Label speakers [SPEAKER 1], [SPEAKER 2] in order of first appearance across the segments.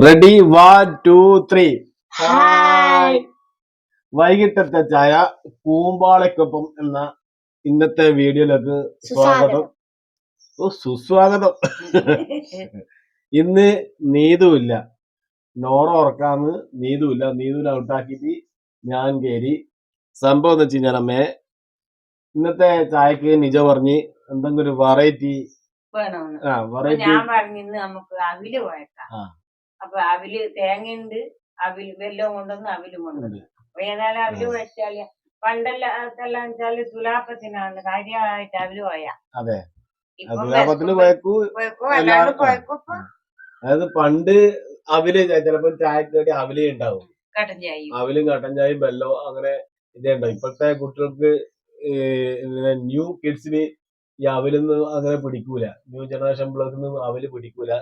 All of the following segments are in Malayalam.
[SPEAKER 1] Ready one two three
[SPEAKER 2] hi
[SPEAKER 1] വൈകിട്ടത്തെ ചായ പൂമ്പാളയ്ക്കൊപ്പം എന്ന ഇന്നത്തെ വീഡിയോയിലേക്ക് സ്വാഗതം. ഓ സുസ്വാഗതം. ഇന്ന് നീതുമില്ല നോറ ഉറക്കാന്ന് നീതുമില്ല നീതുവിനെ ഔട്ടാക്കിയിട്ട് ഞാൻ കയറി സംഭവം എന്ന് വെച്ച് കഴിഞ്ഞാൽ അമ്മേ ഇന്നത്തെ ചായക്ക് നിജ പറഞ്ഞ് എന്തെങ്കിലും ഒരു വെറൈറ്റി ആ വെറൈറ്റി
[SPEAKER 2] ഞാൻ പറഞ്ഞു നമുക്ക് അവിൽ കുഴക്കാം
[SPEAKER 1] ആ.
[SPEAKER 2] അപ്പൊ അവിൽ തേങ്ങയുണ്ട് അവിൽ വെല്ലവും കൊണ്ടുവന്ന് അവിലും കൊണ്ടുവന്നു. അപ്പൊ ഏതായാലും
[SPEAKER 1] അവിൽ
[SPEAKER 2] വെച്ചാൽ പണ്ടെല്ലാം വെച്ചാൽ തുലാപ്പത്തിനാണ് കാര്യമായിട്ട് അവിൽ അല്ലാണ്ട് ഇപ്പൊ
[SPEAKER 1] അതായത് പണ്ട് അവിൽ ചിലപ്പോ ചായക്ക് വേണ്ടി അവിലേ ഉണ്ടാവും. അവിലും കട്ടൻ ചായയും ബെല്ലോ അങ്ങനെ ഇതേ ഉണ്ടാവും. ഇപ്പോഴത്തെ കുട്ടികൾക്ക് ന്യൂ കിഡ്സിന് ഈ അവിലൊന്നും അങ്ങനെ പിടിക്കൂല. ന്യൂ ജനറേഷൻ പിള്ളേർക്കൊന്നും അവൽ പിടിക്കൂല.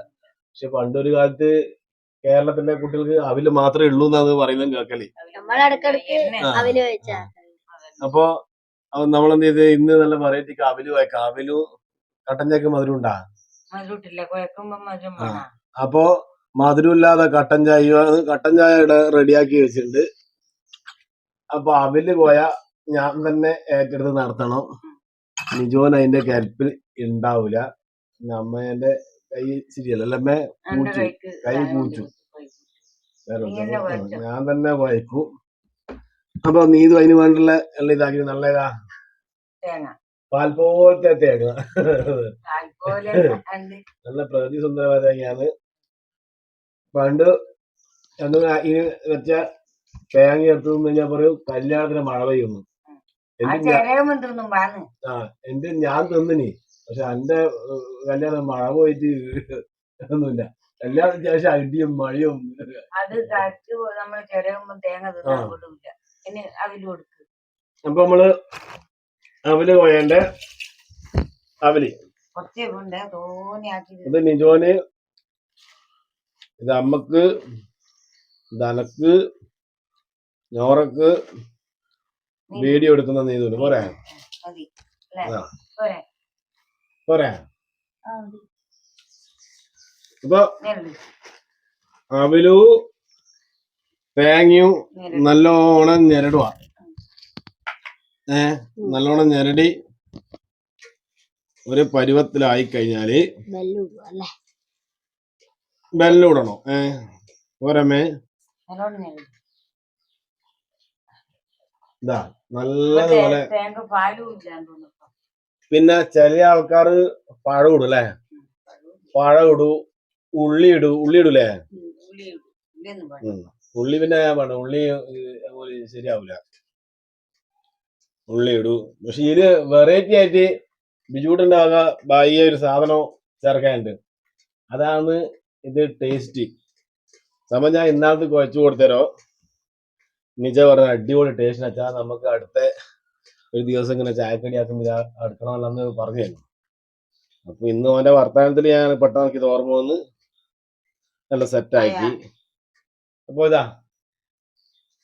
[SPEAKER 1] പക്ഷെ പണ്ടൊരു കാലത്ത് കേരളത്തിലെ കുട്ടികൾക്ക് അവിൽ മാത്രമേ ഉള്ളൂ എന്നാണ് പറയുന്നത്.
[SPEAKER 3] അവൽ വെച്ച.
[SPEAKER 1] അപ്പൊ നമ്മൾ എന്ത് ചെയ്ത്? ഇന്ന് നല്ല വെറൈറ്റി അവിൽ വയ്ക്കാം അവലു കട്ടൻ ചായക്ക് മധുരം ഉണ്ടാ?
[SPEAKER 2] മധുരട്ടില്ല കുഴക്കുമ്പോ മധുരം ഇല്ലാതെ
[SPEAKER 1] അപ്പോ കട്ടൻ ചായ കട്ടൻ ചായ ഇവിടെ റെഡിയാക്കി വെച്ചിട്ടുണ്ട്. അപ്പൊ അവിൽ പോയ ഞാൻ തന്നെ ഏറ്റെടുത്ത് നടത്തണം. നിജോൻ അതിന്റെ കരുപ്പിൽ ഉണ്ടാവൂല അമ്മേന്റെ കൈ ശരിയല്ല അല്ലേ അമ്മേ പൂച്ചു കൈ പൂച്ചു.
[SPEAKER 2] നീ.
[SPEAKER 1] ഞാൻ തന്നെ വായിക്കൂ അപ്പൊ നീതു അതിന് വേണ്ടുള്ള എല്ലാം ഇതാക്കി.
[SPEAKER 2] നല്ലതാ.
[SPEAKER 1] പാൽ പോലത്തെ തേങ്ങ. നല്ല പ്രകൃതി സുന്ദരമായ തേങ്ങയാണ്. പണ്ട് എന്ന് ഈ വെച്ച തേങ്ങ എടുത്തു കഴിഞ്ഞാൽ പറയും കല്യാണത്തിന് മഴ പെയ്യുന്നു.
[SPEAKER 2] ആ
[SPEAKER 1] എന്റെ ഞാൻ തിന്നിനി. പക്ഷെ എന്റെ കല്യാണം മഴ പോയിട്ട് ഒന്നുമില്ല. കല്യാണം ശേഷം അടിയും മഴയും.
[SPEAKER 2] അത് കറക്റ്റ് നമ്മൾ തേങ്ങ അവിൽ കൊടുക്ക്.
[SPEAKER 1] അപ്പൊ നമ്മൾ അവൽ പോയന്റെ
[SPEAKER 2] അവൽ.
[SPEAKER 1] ഇത് നിജോന് ഇത് അമ്മയ്ക്ക് ഇത് അനക്ക് ഞോറക്ക് വീഡിയോ എടുക്കുന്ന നീതുന് പോരാ? ആ.
[SPEAKER 2] പോരെ?
[SPEAKER 1] അപ്പൊ അവലു തേങ്ങയും നല്ലോണം ഞെരടുക ഏ നല്ലോണം ഞെരടി. ഒരു പരുവത്തിലായി
[SPEAKER 3] കഴിഞ്ഞാൽ
[SPEAKER 1] ബെല്ലൂടണോ? ഏ പോരമ്മേ ഇതാ നല്ലതുപോലെ പിന്നെ ചില ആൾക്കാർ പഴം ഇടും അല്ലേ? പഴം ഇടൂ ഉള്ളി ഇടൂ ഉള്ളി ഇടൂലേ?
[SPEAKER 2] ഉള്ളി
[SPEAKER 1] പിന്നെ വേണ്ട ഉള്ളി ശരിയാവൂല. ഉള്ളി ഇടൂ. പക്ഷെ ഇതിൽ വെറൈറ്റി ആയിട്ട് ബിജുട്ടുണ്ടാവുക വക ബാഹ്യ ഒരു സാധനം ചേർക്കാനുണ്ട്. അതാണ് ഇത് ടേസ്റ്റി നമ്മൾ ഞാൻ ഇന്നാളത്ത് കുഴച്ചു കൊടുത്തരോ? നിജ പറഞ്ഞ അടിപൊളി ടേസ്റ്റ് വെച്ചാൽ നമുക്ക് അടുത്ത ഒരു ദിവസം ഇങ്ങനെ ചായക്കടിയാക്കുമ്പോൾ ഇത് അടുക്കണമല്ലെന്ന് പറഞ്ഞു തന്നു അപ്പൊ ഇന്ന് അവന്റെ വർത്തമാനത്തിൽ ഞാൻ പെട്ടെന്ന് എനിക്ക് ഇത് ഓർമ്മ വന്ന് നല്ല സെറ്റാക്കി അപ്പൊ ഇതാ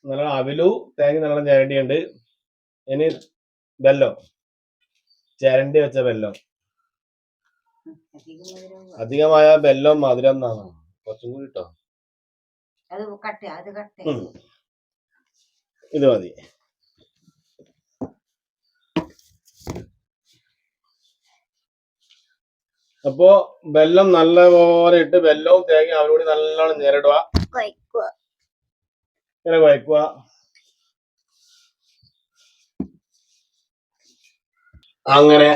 [SPEAKER 1] നല്ല അവിലു തേങ്ങ നല്ല ഞരണ്ടിയുണ്ട് ഇനി ബെല്ലോ ചിരണ്ടി വെച്ച ബെല്ലം. അധികമായ ബെല്ലോ മധുരം എന്നാണ്. കുറച്ചും കൂടി
[SPEAKER 2] കട്ട്
[SPEAKER 1] ഇത് മതി. അപ്പോ ബെല്ലം നല്ലപോലെ ഇട്ട് ബെല്ലവും തേങ്ങ അവരോട് നല്ലോണം ഞെരടുക. ഇങ്ങനെ കുഴക്കുക അങ്ങനെ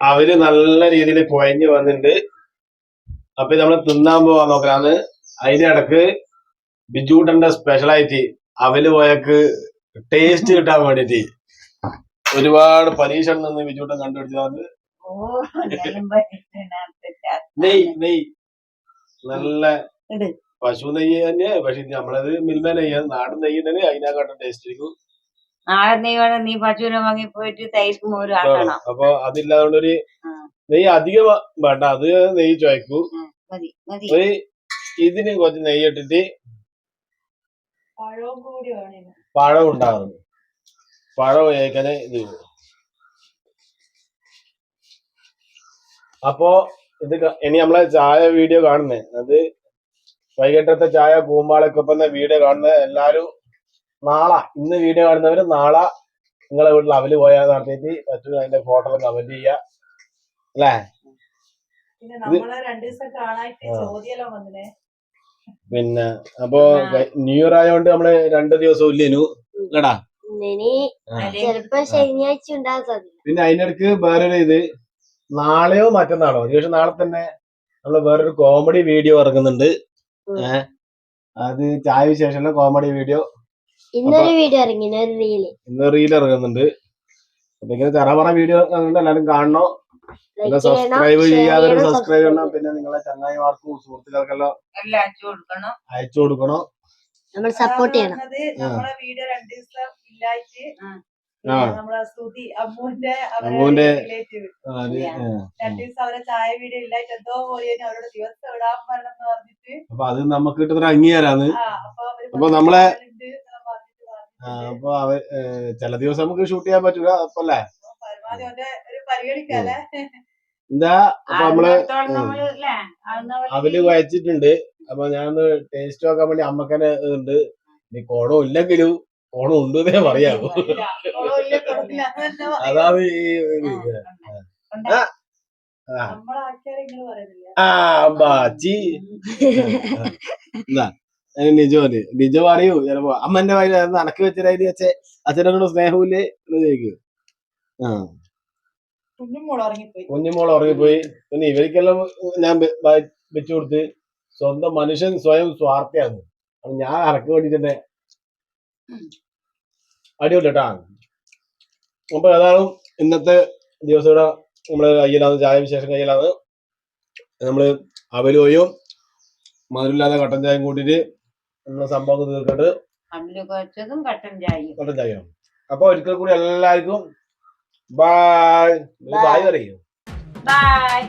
[SPEAKER 1] അവർ നല്ല രീതിയിൽ കുഴഞ്ഞു വന്നിട്ടുണ്ട്. അപ്പൊ നമ്മൾ തിന്നാൻ പോവാൻ നോക്കാന്ന് അതിന്റെ ഇടയ്ക്ക് ബിജൂട്ടന്റെ സ്പെഷ്യലായിട്ട് അവൽ പോയക്ക് ടേസ്റ്റ് കിട്ടാൻ വേണ്ടിട്ട് ഒരുപാട് പരീക്ഷണം നിന്ന് ബിജൂട്ടൻ കണ്ടുപിടിച്ചതാണ്. നെയ് നെയ്. നല്ല. പശു നെയ്യ് തന്നെ പക്ഷെ നമ്മളത് മിൽമ നെയ്യ് നാടൻ നെയ്യ് തന്നെ അതിനെക്കാട്ടും ടേസ്റ്റ് ആയിരിക്കും
[SPEAKER 2] നാടൻ നീ വേണം. നീ പശുവിനെ വാങ്ങി പോയിട്ട് ആക്കണം.
[SPEAKER 1] അപ്പൊ അതില്ലാതൊണ്ടൊരു. നെയ്യ് അധികം വേണ്ട. അത് നെയ്യ് ചോയ്ക്കൂ ഒരു ഇതിന് കുറച്ച് നെയ്യ് ഇട്ടിട്ട്
[SPEAKER 2] പഴവും കൂടി വേണം
[SPEAKER 1] പഴം ഉണ്ടാകുന്നു പഴം ഏക്കനെ ഇത് ചെയ്യും. അപ്പോ ഇത് ഇനി നമ്മളെ ചായ വീഡിയോ കാണുന്നേ. അത് വൈകിട്ടത്തെ ചായ കൂമ്പാളൊക്കെ ഒപ്പം വീഡിയോ കാണുന്നത് എല്ലാരും നാളെ ഇന്ന് വീഡിയോ കാണുന്നവര് നാളെ നിങ്ങളെ വീട്ടിൽ അവൽ പോയാൽ നടത്തിയിട്ട് പറ്റുന്ന അതിന്റെ ഫോട്ടോ കമന്റ് ചെയ്യുക അല്ലേ?
[SPEAKER 4] പിന്നെ നമ്മളെ രണ്ടു ദിവസം കാണായിട്ട്
[SPEAKER 1] ആ.
[SPEAKER 4] ചോദ്യമെല്ലാം
[SPEAKER 1] പിന്നെ അപ്പൊ ന്യൂ ഇയർ ആയതുകൊണ്ട് നമ്മൾ രണ്ട് ദിവസം ഇല്ലേനു
[SPEAKER 3] കേടാ
[SPEAKER 1] പിന്നെ അതിനിടക്ക് വേറൊരു ഇത് നാളെയോ മറ്റന്നാളോ? ഒരുപക്ഷെ നാളെ തന്നെ നമ്മൾ വേറൊരു കോമഡി വീഡിയോ ഇറങ്ങുന്നുണ്ട്. ഏഹ്? അത് ചായ വിശേഷം കോമഡി വീഡിയോ
[SPEAKER 3] ഇന്നൊരു വീഡിയോ ഇറങ്ങി
[SPEAKER 1] ഇന്ന് റീൽ ഇറങ്ങുന്നുണ്ട്. അപ്പൊ ഇങ്ങനെ വീഡിയോ എല്ലാരും കാണണോ? പിന്നെ
[SPEAKER 3] ലൈക്ക് ചെയ്യണം
[SPEAKER 1] സബ്സ്ക്രൈബ് ചെയ്യാതെ സബ്സ്ക്രൈബ്
[SPEAKER 3] subscribe
[SPEAKER 1] ചെയ്യണം. പിന്നെ നിങ്ങളെ ചങ്ങായിമാർക്കും സുഹൃത്തുക്കൾക്കെല്ലാം
[SPEAKER 2] അയച്ചു കൊടുക്കണം.
[SPEAKER 3] നമ്മൾ സപ്പോർട്ട് ചെയ്യണം.
[SPEAKER 4] നമ്മളെ വീഡിയോ രണ്ടു ദിവസം ഇല്ലായിട്ട്. നമ്മളെ സ്തുതി അമ്മുവിന്റെ. രണ്ടു ദിവസം അവരെ ചായ വീഡിയോ ഇല്ലായിട്ട് എന്തോ പോലെ അവരോട് ദിവസം ഇടാൻ പറയണം എന്ന് പറഞ്ഞിട്ട്.
[SPEAKER 1] അപ്പൊ അത് നമുക്ക് കിട്ടുന്ന അംഗീകാരാണ്.
[SPEAKER 4] അപ്പൊ
[SPEAKER 1] നമ്മളെ- അപ്പൊ അവ ചില ദിവസം നമുക്ക് ഷൂട്ട് ചെയ്യാൻ പറ്റൂല അപ്പൊ അല്ലേ എന്താ അപ്പൊ
[SPEAKER 2] നമ്മൾ
[SPEAKER 1] അവർ വായിച്ചിട്ടുണ്ട് അപ്പൊ ഞാനൊന്ന് ടേസ്റ്റ് നോക്കാൻ വേണ്ടി അമ്മക്കനെ ഉണ്ട് ഇനി കോടോ ഇല്ലെങ്കിലും കോണം ഉണ്ട് എന്നേ പറയാവൂ. അതാണ് ഈ. ആ. ഏ, നിജോന് നിജോ പറയൂ. ചിലപ്പോ അമ്മന്റെ വായിൽ അനക്ക് വെച്ചതായി വെച്ചേ. അച്ഛനോട് സ്നേഹമില്ലേ എന്ന് ചോദിക്കൂ. ആ. കുഞ്ഞുമോൾ ഉറങ്ങിപ്പോയി. പിന്നെ ഇവർക്കെല്ലാം ഞാൻ വെച്ചു കൊടുത്ത് സ്വന്തം മനുഷ്യൻ സ്വയം സ്വാർത്ഥയാണ്. ഞാൻ അനക്ക് വേണ്ടിട്ട് അടിപൊളി കേട്ടാ അപ്പൊ ഏതാണ് ഇന്നത്തെ ദിവസം ഇവിടെ നമ്മൾ കയ്യിലാണ് ചായ വിശേഷം കയ്യിലാണ് നമ്മൾ അവലോയും മധുരമില്ലാതെ കട്ടൻ ചായയും കൂട്ടിട്ട് സംഭവം തീർക്കട്ട്
[SPEAKER 2] കട്ടൻ ചായയും.
[SPEAKER 1] കട്ടൻ ചായ അപ്പൊ ഒരിക്കൽ കൂടി എല്ലാവർക്കും ബായ്. ബായ്. പറയൂ.
[SPEAKER 2] ബൈ